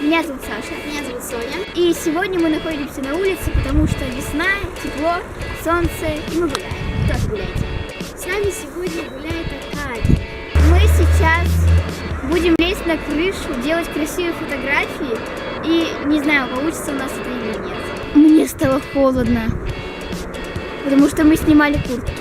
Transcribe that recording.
Меня зовут Саша. Меня зовут Соня. И сегодня мы находимся на улице, потому что весна, тепло, солнце, и мы гуляем. Вы тоже гуляете. С нами сегодня гуляет Аркадий. Мы сейчас будем лезть на крышу, делать красивые фотографии. И не знаю, получится у нас это или нет. Мне стало холодно, потому что мы снимали куртки.